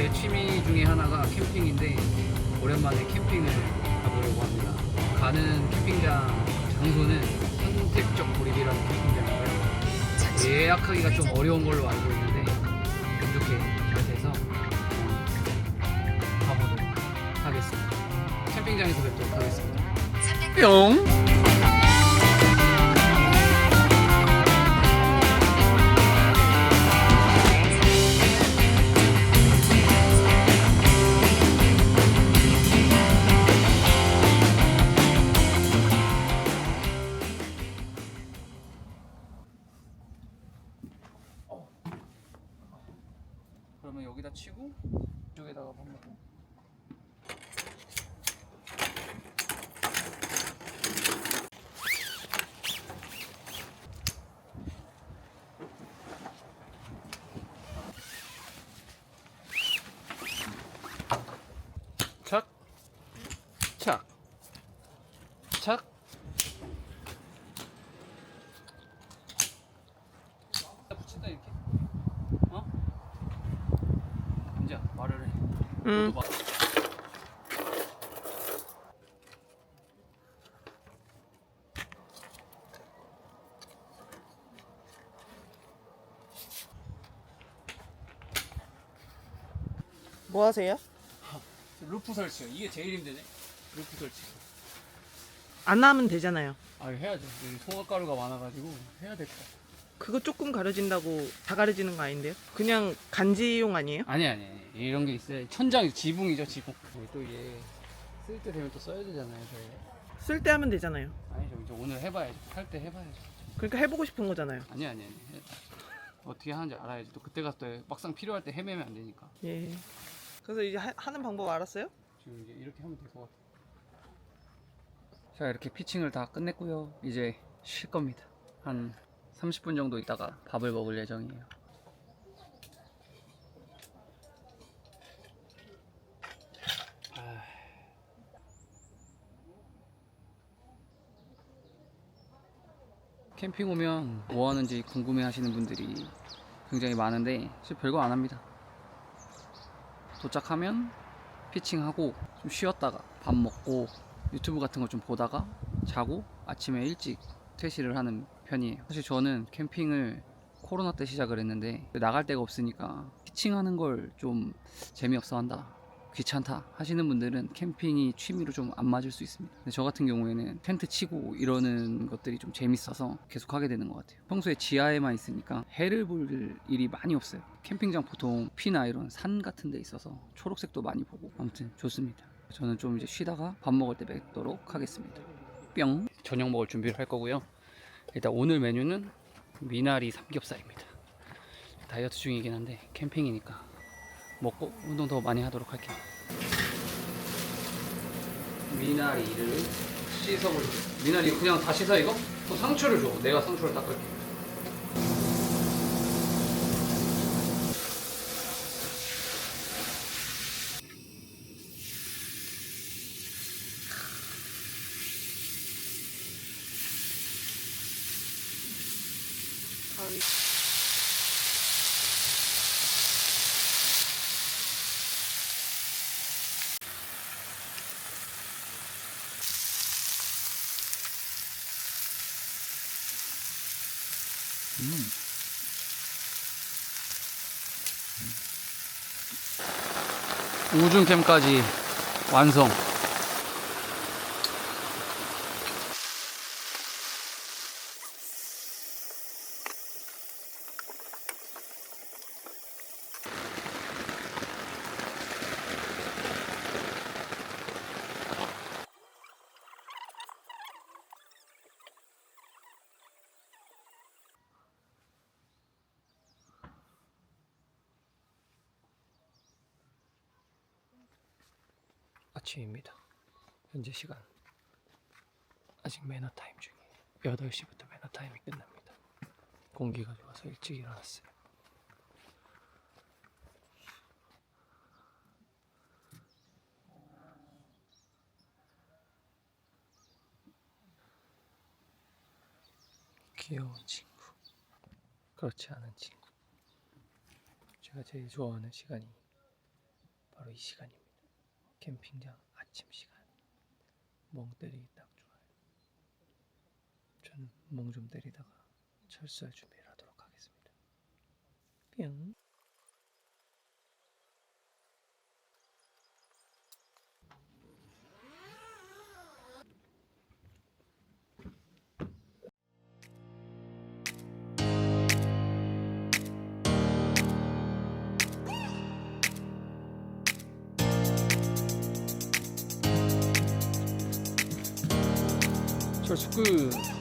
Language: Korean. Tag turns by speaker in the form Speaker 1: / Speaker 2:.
Speaker 1: 제 취미 중에 하나가 캠핑인데 오랜만에 캠핑을 가보려고 합니다. 가는 캠핑장 장소는 선택적 고립이라는 캠핑장이고요. 예약하기가 좀 어려운 걸로 알고 있는데 운 좋게 잘 돼서 가보도록 하겠습니다. 캠핑장에서 뵙도록 하겠습니다. 뿅! 그러면 여기다 치고 이쪽에다가 밥 먹고. 착, 착, 착. 붙인다 이렇게. 어? 이제 말을 말-
Speaker 2: 뭐 하세요?
Speaker 1: 루프 설치. 이게 제일 힘드네. 루프 설치.
Speaker 2: 안 하면 되잖아요.
Speaker 1: 아 해야죠. 송화가루가 많아가지고 해야 될 것 같아.
Speaker 2: 그거 조금 가려진다고 다 가려지는 거 아닌데요? 그냥 간지용 아니에요?
Speaker 1: 아니 아니 아니. 이런 게 있어요. 천장 지붕이죠 지붕. 우리 또 이게 쓸 때 되면 또 써야 되잖아요. 저희.
Speaker 2: 쓸 때 하면 되잖아요.
Speaker 1: 아니죠. 이제 오늘 해봐야죠. 할 때 해봐야죠.
Speaker 2: 그러니까 해보고 싶은 거잖아요.
Speaker 1: 아니 아니 아니. 해- 어떻게 하는지 알아야지. 또 그때 가서 또 막상 필요할 때 헤매면 안 되니까.
Speaker 2: 예. 그래서 이제 하, 하는 방법 알았어요?
Speaker 1: 지금 이제 이렇게 하면 될 것 같아요. 자 이렇게 피칭을 다 끝냈고요. 이제 쉴 겁니다. 한 30분 정도 있다가 밥을 먹을 예정이에요. 아. 캠핑 오면 뭐 하는지 궁금해 하시는 분들이 굉장히 많은데 사실 별거 안 합니다. 도착하면 피칭하고 좀 쉬었다가 밥 먹고 유튜브 같은 거 좀 보다가 자고 아침에 일찍 퇴실을 하는 편이에요. 사실 저는 캠핑을 코로나 때 시작을 했는데 나갈 데가 없으니까 피칭하는 걸 좀 재미없어 한다. 귀찮다 하시는 분들은 캠핑이 취미로 좀 안 맞을 수 있습니다. 근데 저 같은 경우에는 텐트 치고 이러는 것들이 좀 재밌어서 계속 하게 되는 것 같아요. 평소에 지하에만 있으니까 해를 볼 일이 많이 없어요. 캠핑장 보통 피나 이런 산 같은 데 있어서 초록색도 많이 보고 아무튼 좋습니다. 저는 좀 이제 쉬다가 밥 먹을 때 뵙도록 하겠습니다. 뿅. 저녁 먹을 준비를 할 거고요. 일단 오늘 메뉴는 미나리 삼겹살입니다. 다이어트 중이긴 한데 캠핑이니까 먹고 운동 더 많이 하도록 할게요. 미나리를 씻어보자. 미나리 그냥 다 씻어 이거? 또 상추를 줘. 내가 상추를 닦을게. 음. 우중캠까지 완성. 아침입니다. 현재 시간 아직 매너 타임 중이에요. 8시부터 매너 타임이 끝납니다. 공기가 좋아서 일찍 일어났어요. 귀여운 친구. 그렇지 않은 친구. 제가 제일 좋아하는 시간이 바로 이 시간입니다. 캠핑장 아침 시간. 멍 때리기 딱 좋아요. 저는 멍 좀 때리다가 철수할 준비를 하도록 하겠습니다. 뿅. 철수 끝.